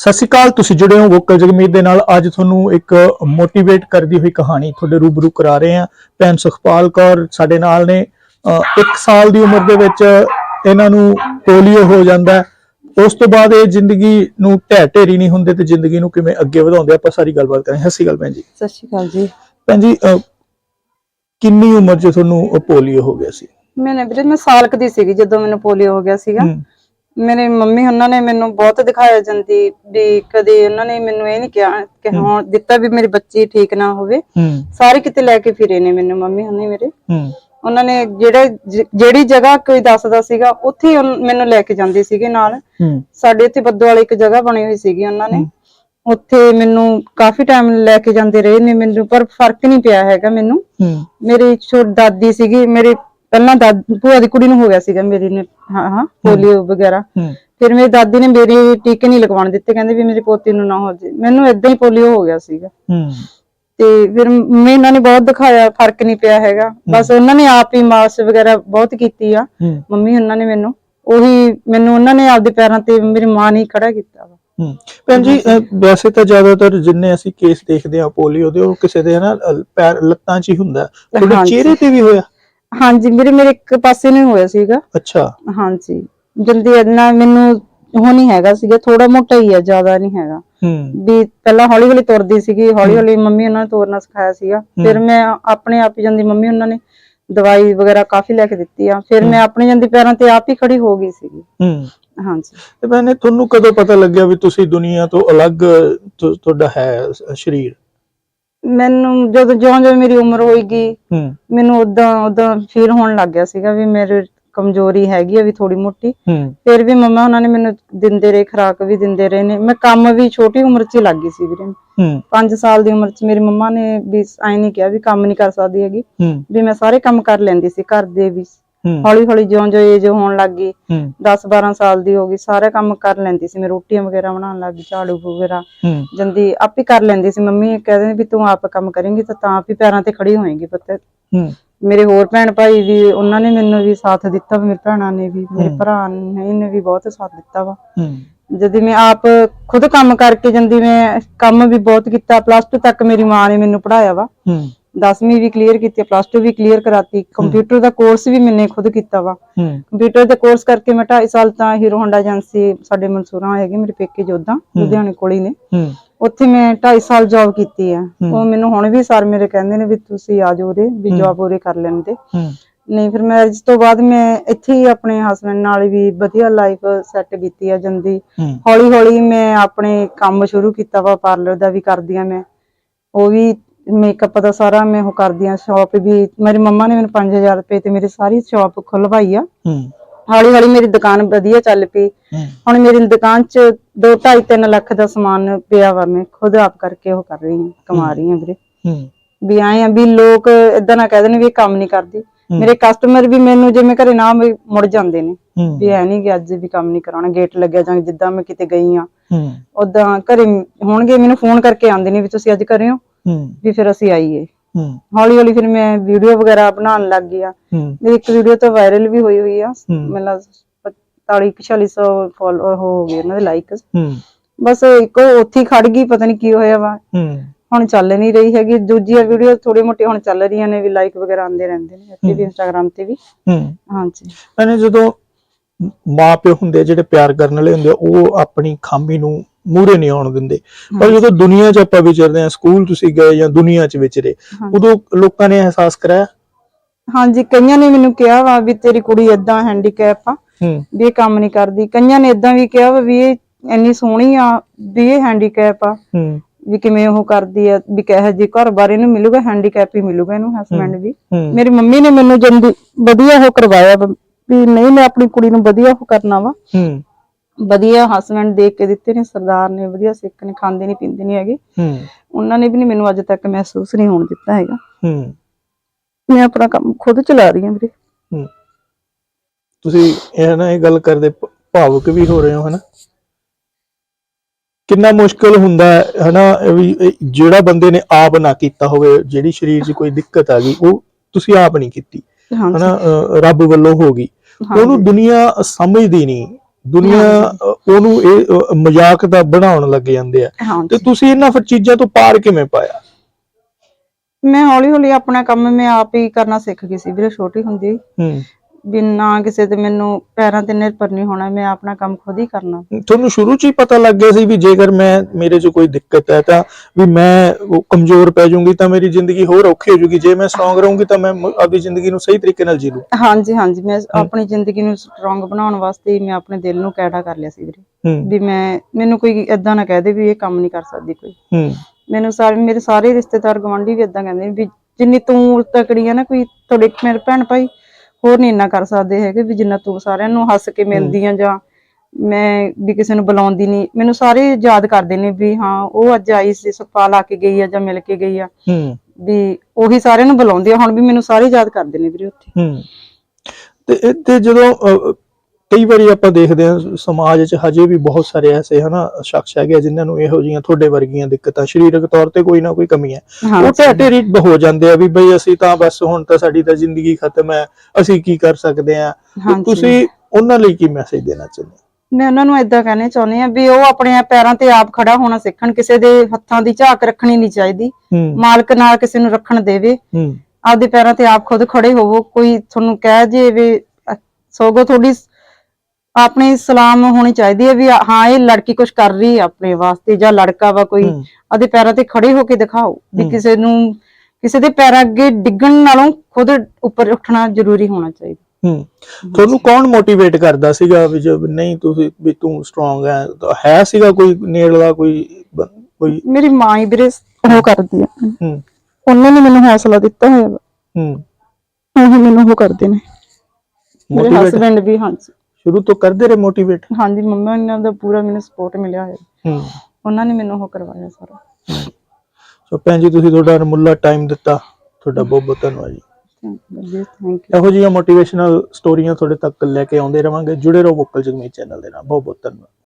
ਸਤਿ ਸ਼੍ਰੀ ਅਕਾਲ ਤੁਸੀਂ ਜੁੜੇ ਹੋ ਵੋਕਲ ਜਗਮੀਤ ਦੇ ਨਾਲ। ਅੱਜ ਤੁਹਾਨੂੰ ਇੱਕ ਮੋਟੀਵੇਟ ਕਰਦੀ ਹੋਈ ਕਹਾਣੀ ਤੁਹਾਡੇ ਰੂਬਰੂ ਕਰਾ ਰਹੇ ਹਾਂ। ਭੈਣ ਸੁਖਪਾਲ ਕੌਰ ਸਾਡੇ ਨਾਲ ਨੇ। 1 ਸਾਲ ਦੀ ਉਮਰ ਦੇ ਵਿੱਚ ਇਹਨਾਂ ਨੂੰ ਪੋਲੀਓ ਹੋ ਜਾਂਦਾ ਉਸ ਤੋਂ ਬਾਅਦ ਇਹ ਜ਼ਿੰਦਗੀ ਨੂੰ ਢਹਿ ਢੇਰੀ ਨਹੀਂ ਹੁੰਦੇ ਤੇ ਜ਼ਿੰਦਗੀ ਨੂੰ ਕਿਵੇਂ ਅੱਗੇ ਵਧਾਉਂਦੇ ਆਪਾਂ ਸਾਰੀ ਗੱਲਬਾਤ ਕਰਾਂਗੇ। ਸਤਿ ਸ਼੍ਰੀ ਅਕਾਲ ਭੈਣ ਜੀ। ਸਤਿ ਸ਼੍ਰੀ ਅਕਾਲ ਜੀ। ਭੈਣ ਜੀ ਕਿੰਨੀ ਉਮਰ 'ਚ ਤੁਹਾਨੂੰ ਪੋਲੀਓ ਹੋ ਗਿਆ ਸੀ? ਮੈਨੇ ਵੀਰੇ ਮੈਂ ਸਾਲ ਕੁ ਦੀ ਸੀਗੀ ਜਦੋਂ ਮੈਨੂੰ ਪੋਲੀਓ ਹੋ ਗਿਆ ਸੀਗਾ। ਮੇਰੇ ਮੰਮੀ ਉਹਨਾਂ ਨੇ ਮੈਨੂੰ ਬਹੁਤ ਦਿਖਾਇਆ ਜਾਂਦੀ ਵੀ ਕਦੇ ਉਹਨਾਂ ਨੇ ਮੈਨੂੰ ਇਹ ਨਹੀਂ ਕਿਹਾ ਕਿ ਹਾਂ। ਦਿੱਤਾ ਵੀ ਮੇਰੀ ਬੱਚੀ ਠੀਕ ਨਾ ਹੋਵੇ। ਸਾਰੇ ਕਿਤੇ ਲੈ ਕੇ ਫਿਰੇ ਨੇ ਮੈਨੂੰ ਮੰਮੀ ਹੁਣੇ ਮੇਰੇ। ਉਹਨਾਂ ਨੇ ਜਿਹੜੇ ਜਿਹੜੀ ਜਗ੍ਹਾ ਕੋਈ ਦੱਸਦਾ ਸੀਗਾ ਉੱਥੇ ਮੈਨੂੰ ਲੈ ਕੇ ਜਾਂਦੇ ਸੀਗੇ ਨਾਲ। ਸਾਡੇ ਇੱਥੇ ਬੱਦੋ ਵਾਲੀ ਇੱਕ ਜਗ੍ਹਾ ਬਣੀ ਹੋਈ ਸੀਗੀ ਉਹਨਾਂ ਨੇ। ਉੱਥੇ ਮੈਨੂੰ ਕਾਫੀ ਟਾਈਮ ਲੈ ਕੇ ਜਾਂਦੇ ਰਹੇ ਨੇ ਮੈਨੂੰ ਪਰ ਫ਼ਰਕ ਨਹੀਂ ਪਿਆ ਹੈਗਾ ਮੈਨੂੰ। ਮੇਰੀ ਛੋਟੀ ਦਾਦੀ ਸੀਗੀ ਮੇਰੀ ਪਹਿਲਾਂ ਦਾਦ ਭੂਆ ਦੀ ਕੁੜੀ ਨੂੰ ਹੋ ਗਿਆ ਸੀਗਾ ਮੇਰੀ ਨੇ ਹਾਂ ਹਾਂ ਪੋਲੀਓ ਵਗੈਰਾ। ਹੂੰ। ਫਿਰ ਮੇਰੀ ਦਾਦੀ ਨੇ ਮੇਰੀ ਟੀਕੇ ਨਹੀਂ ਲਗਵਾਉਣ ਦਿੱਤੇ ਕਹਿੰਦੇ ਵੀ ਮੇਰੀ ਪੋਤੀ ਨੂੰ ਨਾ ਹੋ ਜੇ। ਮੈਨੂੰ ਇਦਾਂ ਹੀ ਪੋਲੀਓ ਹੋ ਗਿਆ ਸੀਗਾ। ਹੂੰ। ਤੇ ਫਿਰ ਮੈਂ ਇਹਨਾਂ ਨੇ ਬਹੁਤ ਦਿਖਾਇਆ ਫ਼ਰਕ ਨਹੀਂ ਪਿਆ ਹੈਗਾ। ਬਸ ਉਹਨਾਂ ਨੇ ਆਪ ਹੀ ਮਾਸ ਵਗੈਰਾ ਬਹੁਤ ਕੀਤੀ ਆ। ਹੂੰ। ਮੰਮੀ ਉਹਨਾਂ ਨੇ ਮੈਨੂੰ ਉਹੀ ਮੈਨੂੰ ਉਹਨਾਂ ਨੇ ਆਪਦੇ ਪੈਰਾਂ ਤੇ ਮੇਰੀ ਮਾਂ ਨੇ ਹੀ ਖੜਾ ਕੀਤਾ ਵਾ। ਹੂੰ। ਭੈਣ ਜੀ ਵੈਸੇ ਤਾਂ ਜ਼ਿਆਦਾਤਰ ਜਿੰਨੇ ਅਸੀਂ ਕੇਸ ਦੇਖਦੇ ਆ ਪੋਲੀਓ ਦੇ ਉਹ ਕਿਸੇ ਦੇ ਨਾ ਅਹ, ਪੈਰ ਲੱਤਾਂ 'ਚ ਹੀ ਹੁੰਦਾ। ਤੁਹਾਡੇ ਹਾਂਜੀ। ਚਿਹਰੇ ਤੇ ਵੀ ਹੋਇਆ? ਹਾਂਜੀ ਮੇਰੇ ਮੇਰੇ ਇੱਕ ਪਾਸੇ ਨੂੰ ਹੀ ਹੋਇਆ ਸੀਗਾ। ਅੱਛਾ। ਹਾਂਜੀ। ਜਲਦੀ ਇੰਨਾ ਮੈਨੂੰ ਉਹ ਨਹੀਂ ਹੈਗਾ ਸੀਗਾ ਥੋੜਾ ਮੋਟਾ ਹੀ ਆ ਜ਼ਿਆਦਾ ਨਹੀਂ ਹੈਗਾ। ਹੂੰ। ਵੀ ਪਹਿਲਾਂ ਹੌਲੀ ਹੌਲੀ ਤੁਰਦੀ ਸੀਗੀ ਹੌਲੀ ਹੌਲੀ ਮੰਮੀ ਉਹਨਾਂ ਨੇ ਤੁਰਨਾ ਸਿਖਾਇਆ ਸੀਗਾ। ਫਿਰ ਮੈਂ ਆਪਣੇ ਆਪ ਹੀ ਜਾਂਦੀ ਮੰਮੀ ਉਹਨਾਂ ਨੇ ਦਵਾਈ ਵਗੈਰਾ ਕਾਫੀ ਲੈ ਕੇ ਦਿੱਤੀ ਆ। ਫਿਰ ਮੈਂ ਆਪਣੇ ਜਾਂਦੀ ਪੈਰਾਂ ਤੇ ਆਪ ਹੀ ਖੜੀ ਹੋ ਗਈ ਸੀਗੀ। ਹੂੰ। ਹਾਂਜੀ। ਤੇ ਭੈਣੇ ਤੁਹਾਨੂੰ ਕਦੋਂ ਪਤਾ ਲੱਗਿਆ ਵੀ ਤੁਸੀਂ ਦੁਨੀਆ ਤੋਂ ਅਲੱਗ ਤੁਹਾਡਾ ਹੈ ਸਰੀਰ? ਮੈਨੂੰ ਜਦੋਂ ਜਿਉਂ ਜਿਉਂ ਮੇਰੀ ਉਮਰ ਹੋਈਗੀ ਹੂੰ। ਮੈਨੂੰ ਉਦਾਂ ਉਦਾਂ ਫੀਲ ਹੋਣ ਲੱਗ ਗਿਆ ਸੀਗਾ ਵੀ ਮੇਰੇ ਕਮਜ਼ੋਰੀ ਹੈਗੀ ਆ ਵੀ ਥੋੜੀ ਮੋਟੀ। ਹੂੰ। ਫਿਰ ਵੀ ਮੰਮਾ ਉਹਨਾਂ ਨੇ ਮੈਨੂੰ ਦਿੰਦੇ ਰਹੇ ਖੁਰਾਕ ਵੀ ਦਿੰਦੇ ਰਹੇ ਨੇ। ਮੈਂ ਕੰਮ ਵੀ ਛੋਟੀ ਉਮਰ 'ਚ ਹੀ ਲੱਗ ਗਈ ਸੀ ਵੀਰੇ। ਹੂੰ। 5 ਸਾਲ ਦੀ ਉਮਰ 'ਚ ਮੇਰੀ ਮੰਮਾ ਨੇ ਵੀ ਐ ਨਹੀਂ ਕਿਹਾ ਵੀ ਕੰਮ ਨਹੀਂ ਕਰ ਸਕਦੀ ਹੈਗੀ। ਹੂੰ। ਵੀ ਮੈਂ ਸਾਰੇ ਕੰਮ ਕਰ ਲੈਂਦੀ ਸੀ ਘਰ ਦੇ ਵੀ ਹੌਲੀ ਹੌਲੀ ਜਿਉਂ ਜਿਉਂ ਏਜ ਹੋਣ ਲੱਗ ਗਈ। ਹੂੰ। 10 12 ਸਾਲ ਦੀ ਹੋ ਗਈ। ਸਾਰੇ ਕੰਮ ਕਰ ਲੈਂਦੀ ਸੀ। ਮੈਂ ਰੋਟੀਆਂ ਵਗੈਰਾ ਬਣਾਉਣ ਲੱਗ ਗਈ ਝਾੜੂ ਵਗੈਰਾ। ਜੰਦੀ ਆਪ ਹੀ ਕਰ ਲੈਂਦੀ ਸੀ। ਮੰਮੀ ਕਹਿੰਦੇ ਵੀ ਤੂੰ ਆਪ ਕੰਮ ਕਰੇਂਗੀ ਤਾਂ ਤਾਂ ਆਪ ਹੀ ਪੈਰਾਂ ਤੇ ਖੜੀ ਹੋਏਗੀ ਪੁੱਤ। ਮੇਰੇ ਹੋਰ ਭੈਣ ਭਾਈ ਵੀ ਉਹਨਾਂ ਨੇ ਮੈਨੂੰ ਵੀ ਸਾਥ ਦਿੱਤਾ ਮੇਰੇ ਭੈਣਾਂ ਨੇ ਵੀ ਮੇਰੇ ਭਰਾ ਨੇ ਵੀ ਬਹੁਤ ਸਾਥ ਦਿੱਤਾ ਵਾ। ਜਦ ਮੈਂ ਆਪ ਖੁਦ ਕੰਮ ਕਰਕੇ ਜਾਂਦੀ ਮੈਂ ਕੰਮ ਵੀ ਬਹੁਤ ਕੀਤਾ। ਪਲੱਸ 2 ਤੱਕ ਮੇਰੀ ਮਾਂ ਨੇ ਮੈਨੂੰ ਪੜਾਇਆ ਵਾ। 10ਵੀਂ ਵੀ ਕਲੀਅਰ ਕੀਤੀ ਪਲੱਸ 2 ਵੀ ਕਲੀਅਰ ਕਰਾਤੀ। ਕੰਪਿਊਟਰ ਦਾ ਕੋਰਸ ਵੀ ਮੈਨੇ ਖੁਦ ਕੀਤਾ ਵਾ। ਕੰਪਿਊਟਰ ਦਾ ਕੋਰਸ ਕਰਕੇ ਮੈਂ 2.5 ਸਾਲ ਤਾਂ ਹੀਰੋ ਹੋਂਡਾ ਏਜੰਸੀ ਸਾਡੇ ਮਨਸੂਰਾਂ ਹੈਗੇ ਮੇਰੇ ਪੇਕੇ ਜੋਧਾ ਲੁਧਿਆਣੇ ਕੋਲ ਹੀ ਨੇ। ਉੱਥੇ ਮੈਂ 2.5 ਸਾਲ ਜੌਬ ਕੀਤੀ ਆ। ਉਹ ਮੈਨੂੰ ਹੁਣ ਵੀ ਸਰ ਮੇਰੇ ਕਹਿੰਦੇ ਨੇ ਵੀ ਤੁਸੀਂ ਆ ਜਾਓ ਉਰੇ ਵੀ ਜੌਬ ਉਰੇ ਕਰ ਲੈਂਦੇ ਨਹੀਂ ਫਿਰ ਮੈਰਿਜ ਤੋਂ ਬਾਅਦ ਮੈਂ ਇੱਥੇ ਹੀ ਆਪਣੇ ਹਸਬੰਡ ਨਾਲ ਵੀ ਵਧੀਆ ਲਾਈਫ ਸੈੱਟ ਕੀਤੀ ਆ ਜੰਦੀ ਹੌਲੀ ਹੌਲੀ ਮੈਂ ਆਪਣੇ ਕੰਮ ਸ਼ੁਰੂ ਕੀਤਾ ਵਾ ਪਾਰਲਰ ਦਾ ਵੀ ਕਰਦੀ ਆ ਮੈਂ। ਉਹ ਵੀ ਮੇਕਅਪ ਦਾ ਸਾਰਾ ਮੈਂ ਉਹ ਕਰਦੀ ਆ ਸ਼ਾਪ ਵੀ ਮੇਰੀ ਮੰਮਾ ਨੇ ਮੈਨੂੰ 5000 ਰੁਪਏ ਤੇ ਮੇਰੀ ਸਾਰੀ ਸ਼ਾਪ ਖੁਲਵਾਈ ਆ। ਹੂੰ। ਹੌਲੀ ਹੌਲੀ ਮੇਰੀ ਦੁਕਾਨ ਵਧੀਆ ਚੱਲ ਪਈ। ਹੁਣ ਮੇਰੀ ਦੁਕਾਨ 'ਚ 2 2.5 3 ਲੱਖ ਦਾ ਸਮਾਨ ਪਿਆ ਵਾ ਮੈਂ ਖੁਦ ਆਪ ਕਰਕੇ ਉਹ ਕਰ ਰਹੀ ਹਾਂ ਕਮਾ ਰਹੀ ਹਾਂ ਵੀਰੇ। ਹੂੰ। ਵੀ ਆਏ ਆ ਵੀ ਲੋਕ ਇਦਾਂ ਨਾ ਕਹਿ ਦੇਣ ਵੀ ਇਹ ਕੰਮ ਨਹੀਂ ਕਰਦੀ। ਮੇਰੇ ਕਸਟਮਰ ਵੀ ਮੈਨੂੰ ਜਿਵੇਂ ਘਰੇ ਨਾ ਮੁੜ ਜਾਂਦੇ ਨੇ ਵੀ ਐ ਨਹੀਂ ਕਿ ਅੱਜ ਵੀ ਕੰਮ ਨਹੀਂ ਕਰਾਉਣਾ ਗੇਟ ਲੱਗਿਆ ਜਾਂ ਜਿੱਦਾਂ ਮੈਂ ਕਿਤੇ ਗਈ ਆ ਉਦਾਂ ਘਰੇ ਹੋਣਗੇ ਮੈਨੂੰ ਫੋਨ ਕਰਕੇ ਆਉਂਦੇ ਨੇ ਵੀ ਤੁਸੀਂ ਅੱਜ ਘਰੇ ਹੋ ਹੂੰ। ਵੀ ਫਿਰ ਅਸੀਂ ਆਈਏ। ਹੂੰ। ਹੌਲੀ ਹੌਲੀ ਫਿਰ ਮੈਂ ਵੀਡੀਓ ਵਗੈਰਾ ਬਣਾਉਣ ਲੱਗ ਗਈ ਆ। ਹੂੰ। ਮੇਰੀ ਇੱਕ ਵੀਡੀਓ ਤਾਂ ਵਾਇਰਲ ਵੀ ਹੋਈ ਹੋਈ ਆ। ਹੂੰ। ਮਤਲਬ 45 4600 ਫੋਲੋਅਰ ਹੋ ਗਏ ਉਹਨਾਂ ਦੇ ਲਾਈਕਸ ਹੂੰ। ਬਸ ਇੱਕ ਉੱਥੇ ਹੀ ਖੜ ਗਈ ਪਤਾ ਨਹੀਂ ਕੀ ਹੋਇਆ ਵਾ। ਹੂੰ। ਹੁਣ ਚੱਲ ਨਹੀਂ ਰਹੀ ਹੈਗੀ। ਦੂਜੀਆਂ ਵੀਡੀਓ ਥੋੜੀ ਮੋਟੀ ਹੁਣ ਚੱਲ ਰਹੀਆਂ ਨੇ ਵੀ ਲਾਈਕ ਵਗੈਰਾ ਆਉਂਦੇ ਰਹਿੰਦੇ ਨੇ। ਇੱਥੇ ਵੀ ਇੰਸਟਾਗ੍ਰam ਤੇ ਵੀ। ਹੂੰ। ਹਾਂਜੀ। ਅਨੇ ਜਦੋਂ ਮਾਂ ਪਿਓ ਹੁੰਦੇ ਆ ਜਿਹੜੇ ਪਿਆਰ ਕਰਨ ਵਾਲੇ ਹੁੰਦੇ ਆ, ਉਹ ਆਪਣੀ ਖਾਮੀ ਨੂੰ ਮੂਰੇ ਨਹੀਂ ਆਉਣ ਦਿੰਦੇ। ਪਰ ਜਦੋਂ ਦੁਨੀਆ 'ਚ ਆਪਾਂ ਵਿਚਰਦੇ ਆ ਸਕੂਲ ਤੁਸੀਂ ਗਏ ਜਾਂ ਦੁਨੀਆ 'ਚ ਵਿਚਰੇ ਉਦੋਂ ਲੋਕਾਂ ਨੇ ਅਹਿਸਾਸ ਕਰਾਇਆ? ਹਾਂਜੀ ਕਈਆਂ ਨੇ ਮੈਨੂੰ ਕਿਹਾ ਵਾ ਵੀ ਤੇਰੀ ਕੁੜੀ ਏਦਾਂ ਹੈਂਡੀਕੈਪ ਆ ਵੀ ਇਹ ਕੰਮ ਨਹੀਂ ਕਰਦੀ। ਕਈਆਂ ਨੇ ਏਦਾਂ ਵੀ ਕਿਹਾ ਵਾ ਵੀ ਇਹ ਇੰਨੀ ਸੋਹਣੀ ਆ ਵੀ ਇਹ ਹੈਂਡੀਕੈਪ ਆ। ਹੂੰ। ਵੀ ਕਿਵੇਂ ਉਹ ਕਰਦੀ ਆ ਵੀ ਕਿਹੋ ਜੀ ਘਰ ਬਾਰੇ ਇਹਨੂੰ ਮਿਲੂਗਾ ਹੈਂਡੀਕੈਪ ਹੀ ਮਿਲੂਗਾ ਇਹਨੂੰ ਹਸਬੰਡ ਵੀ। ਮੇਰੀ ਮੰਮੀ ਨੇ ਮੈਨੂੰ ਜੰਦੀ ਵਧੀਆ ਉਹ ਕਰਵਾਇਆ ਵਾ ਵੀ ਨਹੀਂ ਮੈਂ ਆਪਣੀ ਕੁੜੀ ਨੂੰ ਵਧੀਆ ਉਹ ਕਰਨਾ ਵਾ। ਹੂੰ। ਵਧੀਆ ਹਸਬੰਡ ਦੇਖ ਕੇ ਦਿੱਤੇ ਨੇ ਸਰਦਾਰ ਨੇ ਵਧੀਆ ਸਿੱਖ ਨੇ ਖਾਂਦੇ ਨਹੀਂ ਪੀਂਦੇ ਨਹੀਂ ਹੈਗੇ। ਹੂੰ। ਉਹਨਾਂ ਨੇ ਵੀ ਨਹੀਂ ਮੈਨੂੰ ਅੱਜ ਤੱਕ ਮਹਿਸੂਸ ਨਹੀਂ ਹੋਣ ਦਿੱਤਾ ਹੈਗਾ। ਹੂੰ। ਮੈਂ ਆਪਣਾ ਕੰਮ ਖੁਦ ਚਲਾ ਰਹੀ ਹਾਂ ਵੀਰੇ। ਹੂੰ। ਤੁਸੀਂ ਇਹ ਨਾ ਇਹ ਗੱਲ ਕਰਦੇ ਭਾਵੁਕ ਵੀ ਹੋ ਰਹੇ ਹੋ ਹਨਾ? ਕਿੰਨਾ ਮੁਸ਼ਕਲ ਹੁੰਦਾ ਹੈ ਹਨਾ ਵੀ ਜਿਹੜਾ ਬੰਦੇ ਨੇ ਆਪ ਨਾ ਕੀਤਾ ਹੋਵੇ ਜਿਹੜੀ ਸਰੀਰ 'ਚ ਕੋਈ ਦਿੱਕਤ ਆ ਗਈ ਉਹ ਤੁਸੀਂ ਆਪ ਨਹੀਂ ਕੀਤੀ ਹਨਾ ਰੱਬ ਵੱਲੋਂ ਹੋ ਗਈ। ਉਹਨੂੰ ਦੁਨੀਆ ਸਮਝਦੀ ਨਹੀਂ ਦੁਨੀਆ ਉਹਨੂੰ ਇਹ ਮਜ਼ਾਕ ਦਾ ਬਣਾਉਣ ਲੱਗ ਜਾਂਦੇ ਆ। ਤੇ ਤੁਸੀਂ ਇਹਨਾਂ ਫਿਰ ਚੀਜ਼ਾਂ ਤੋਂ ਪਾਰ ਕਿਵੇਂ ਪਾਇਆ? ਮੈਂ ਹੌਲੀ ਹੌਲੀ ਆਪਣਾ ਕੰਮ ਮੈਂ ਆਪ ਹੀ ਕਰਨਾ ਸਿੱਖ ਗਈ ਸੀ ਵੀਰੇ ਛੋਟੀ ਹੁੰਦੀ। ਹੂੰ। ਵੀ ਨਾ ਕਿਸੇ ਤੇ ਮੈਨੂੰ ਪੈਰਾਂ ਤੇ ਨਿਰਭਰ ਨਹੀਂ ਹੋਣਾ ਮੈਂ ਆਪਣਾ ਕੰਮ ਖੁਦ ਹੀ ਕਰਨਾ। ਤੁਹਾਨੂੰ ਸ਼ੁਰੂ ਚ ਹੀ ਪਤਾ ਲੱਗ ਗਿਆ ਸੀ ਵੀ ਜੇਕਰ ਮੈਂ ਮੇਰੇ 'ਚ ਕੋਈ ਦਿੱਕਤ ਹੈ ਤਾਂ ਵੀ ਮੈਂ ਉਹ ਕਮਜ਼ੋਰ ਪੈ ਜਾਊਂਗੀ ਤਾਂ ਮੇਰੀ ਜ਼ਿੰਦਗੀ ਹੋਰ ਔਖੀ ਹੋ ਜਾਊਗੀ। ਜੇ ਮੈਂ ਸਟਰੋਂਗ ਰਹੂੰਗੀ ਤਾਂ ਮੈਂ ਮ- ਆਪਣੀ ਜ਼ਿੰਦਗੀ ਨੂੰ ਸਹੀ ਤਰੀਕੇ ਨਾਲ ਜੀ ਲੂ ਹਾਂਜੀ ਹਾਂਜੀ ਮੈਂ ਆਪਣੀ ਜ਼ਿੰਦਗੀ ਨੂੰ ਸਟਰੋਂਗ ਬਣਾਉਣ ਵਾਸਤੇ ਹੀ ਮੈਂ ਆਪਣੇ ਦਿਲ ਨੂੰ ਕੈੜਾ ਕਰ ਲਿਆ ਸੀ ਵੀਰੇ। ਹੂੰ। ਵੀ ਮੈਂ ਮੈਨੂੰ ਕੋਈ ਏਦਾਂ ਨਾ ਕਹਿ ਦੇ ਵੀ ਇਹ ਕੰਮ ਨਹੀਂ ਕਰ ਸਕਦੀ ਕੋਈ। ਹੂੰ। ਮੈਨੂੰ ਸਾਰੇ ਮੇਰੇ ਸਾਰੇ ਰਿਸ਼ਤੇਦਾਰ ਗਵਾਂਢੀ ਵੀ ਏਦਾਂ ਕਹਿੰਦੇ ਨੇ ਵੀ ਜਿੰਨੀ ਤੂੰ ਤਕੜੀ ਆ ਨਾ ਕੋਈ ਤੁਹਾਡੇ ਮੇਰੇ ਭੈਣ ਭਾਈ ਹੋਰ ਨਹੀਂ ਇੰਨਾ ਕਰ ਸਕਦੇ ਹੈਗੇ ਵੀ ਜਿੰਨਾ ਤੂੰ ਸਾਰਿਆਂ ਨੂੰ ਹੱਸ ਕੇ ਮਿਲਦੀ ਆ ਜਾਂ ਮੈਂ ਵੀ ਕਿਸੇ ਨੂੰ ਬੁਲਾਉਂਦੀ ਨਹੀਂ ਮੈਨੂੰ ਸਾਰੇ ਯਾਦ ਕਰਦੇ ਨੇ ਵੀ ਹਾਂ ਉਹ ਅੱਜ ਆਈ ਸੀ ਸੁਖਪਾਲ ਆ ਕੇ ਗਈ ਆ ਜਾਂ ਮਿਲ ਕੇ ਗਈ ਆ। ਹੂੰ। ਵੀ ਉਹੀ ਸਾਰਿਆਂ ਨੂੰ ਬੁਲਾਉਂਦੀ ਆ। ਹੁਣ ਵੀ ਮੈਨੂੰ ਸਾਰੇ ਯਾਦ ਕਰਦੇ ਨੇ ਵੀਰੇ ਉੱਥੇ। ਹੂੰ। ਤੇ ਤੇ ਜਦੋਂ ਕਈ ਵਾਰੀ ਆਪਾਂ ਦੇਖਦੇ ਹਾਂ ਸਮਾਜ 'ਚ ਹਜੇ ਵੀ ਬਹੁਤ ਸਾਰੇ ਐਸੇ ਹਨਾ ਸ਼ਖਸ ਹੈਗੇ ਜਿਨ੍ਹਾਂ ਨੂੰ ਇਹੋ ਜਿਹੀਆਂ ਤੁਹਾਡੇ ਵਰਗੀਆਂ ਦਿੱਕਤਾਂ ਸਰੀਰਕ ਤੌਰ ਤੇ ਕੋਈ ਨਾ ਕੋਈ ਕਮੀ ਹੈ। ਉਹ ਢਹਿ ਢੇਰੀ ਹੋ ਜਾਂਦੇ ਆ ਵੀ ਬਈ ਅਸੀਂ ਤਾਂ ਬਸ ਹੁਣ ਤਾਂ ਸਾਡੀ ਤਾਂ ਜ਼ਿੰਦਗੀ ਖਤਮ ਹੈ ਅਸੀਂ ਕੀ ਕਰ ਸਕਦੇ ਆ। ਤੁਸੀਂ ਉਹਨਾਂ ਲਈ ਕੀ ਮੈਸੇਜ ਦੇਣਾ ਚਾਹੁੰਦੇ ਹੋ? ਮੈਂ ਉਹਨਾਂ ਨੂੰ ਏਦਾਂ ਕਹਿਣਾ ਚਾਹੁੰਦੀ ਆ ਵੀ ਉਹ ਆਪਣੇ ਪੈਰਾਂ ਤੇ ਆਪ ਖੜਾ ਹੋਣਾ ਸਿੱਖਣ ਕਿਸੇ ਦੇ ਹੱਥਾਂ ਦੀ ਝਾਕ ਰੱਖਣੀ ਨਹੀਂ ਚਾਹੀਦੀ। ਮਾਲਕ ਨਾਲ ਕਿਸੇ ਨੂੰ ਰੱਖਣ ਦੇਵੇ। ਆਪਦੇ ਪੈਰਾਂ ਤੇ ਆਪ ਖੁਦ ਖੜੇ ਹੋਵੋ ਕੋਈ ਤੁਹਾਨੂੰ ਕਹਿ ਜੇ ਵੀ ਸਗੋਂ ਤੁਹਾਡੀ ਸ- ਆਪਣੀ ਸਲਾਮ ਹੋਣੀ ਚਾਹੀਦੀ ਹੈ ਵੀ ਹਾਂ ਇਹ ਲੜਕੀ ਕੁਝ ਕਰ ਰਹੀ ਹੈ ਆਪਣੇ ਵਾਸਤੇ ਜਾਂ ਲੜਕਾ ਵਾ ਕੋਈ ਹੂੰ। ਆਪਦੇ ਪੈਰਾਂ ਤੇ ਖੜੇ ਹੋ ਕੇ ਦਿਖਾਓ ਵੀ। ਕਿਸੇ ਨੂੰ ਕਿਸੇ ਦੇ ਪੈਰਾਂ ਅੱਗੇ ਡਿੱਗਣ ਨਾਲੋਂ ਖੁਦ ਉੱਪਰ ਉੱਠਣਾ ਜ਼ਰੂਰੀ ਹੋਣਾ ਚਾਹੀਦਾ। ਹੂੰ। ਤੁਹਾਨੂੰ ਕੌਣ ਮੋਟੀਵੇਟ ਕਰਦਾ ਸੀਗਾ ਵੀ ਜਦ ਨਹੀਂ ਤੁਸੀਂ ਵੀ ਤੂੰ ਸਟਰੋਂਗ ਹੈ ਤਾਂ ਹੈ ਸੀਗਾ ਕੋਈ ਨੇੜਲਾ ਕੋਈ ਕੋਈ? ਮੇਰੀ ਮਾਂ ਹੀ ਵੀਰੇ ਉਹ ਕਰਦੀ ਆ ਹੂੰ। ਉਹਨਾਂ ਨੇ ਮੈਨੂੰ ਹੌਸਲਾ ਦਿੱਤਾ ਹੋਇਆ ਹੂੰ। ਉਹੀ ਮੈਨੂੰ ਉਹ ਕਰਦੇ ਨੇ। ਮੇਰੇ ਹਸਬੰਡ ਵੀ ਹਾਂਜੀ। ਸ਼ੁਰੂ ਤੋਂ ਕਰਦੇ ਰਹੇ ਮੋਟੀਵੇਟ ਹਾਂਜੀ ਮੰਮਾ ਇਹਨਾਂ ਦਾ ਪੂਰਾ ਮੈਨੂੰ ਸਪੋਰਟ ਮਿਲਿਆ ਹੋਇਆ। ਹੂੰ। ਉਹਨਾਂ ਨੇ ਮੈਨੂੰ ਉਹ ਕਰਵਾਇਆ ਸਾਰਾ। ਸੋ ਭੈਣ ਜੀ ਤੁਸੀਂ ਤੁਹਾਡਾ ਅਨਮੁੱਲਾ ਟਾਈਮ ਦਿੱਤਾ। ਤੁਹਾਡਾ ਬਹੁਤ ਬਹੁਤ ਧੰਨਵਾਦ ਜੀ। ਥੈਂਕ ਯੂ ਇਹੋ ਜਿਹੀਆਂ ਮੋਟੀਵੇਸ਼ਨਲ ਸਟੋਰੀਆਂ ਤੁਹਾਡੇ ਤੱਕ ਲੈ ਕੇ ਆਉਂਦੇ ਰਵਾਂਗੇ। ਜੁੜੇ ਰਹੋ ਵੋਕਲ ਜਗਮੀਤ ਚੈਨਲ ਦੇ ਨਾਲ। ਬਹੁਤ ਬਹੁਤ ਧੰਨਵਾਦ।